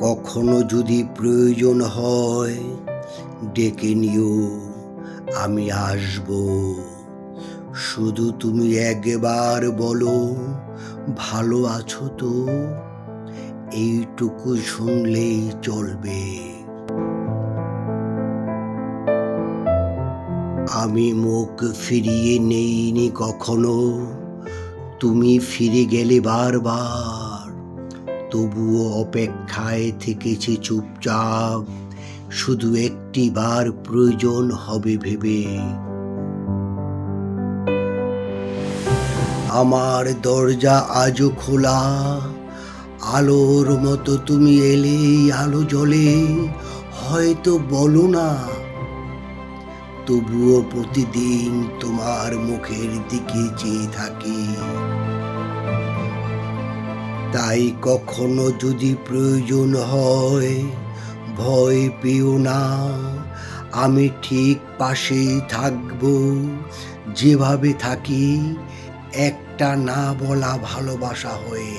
কখনো যদি প্রয়োজন হয়, ডেকে নিও, আমি আসব। শুধু তুমি একবার বলো, ভালো আছো তো? এইটুকু শুনলেই চলবে। আমি মুখ ফিরিয়ে নেইনি কখনো। তুমি ফিরে গেলে বারবার তবুও অপেক্ষায় থেকেছি চুপচাপ। শুধু একটি বার প্রয়োজন হবে ভেবে। আমার দরজা আজও খোলা। আলোর মতো তুমি এলেই আলো জ্বলে। হয়তো বলো না। তবুও প্রতিদিন তোমার মুখের দিকে চেয়ে থাকি। তাই কখনো যদি প্রয়োজন হয়, ভয় পেও না। আমি ঠিক পাশেই থাকব, যেভাবে থাকি, একটা না বলা ভালোবাসা হয়ে।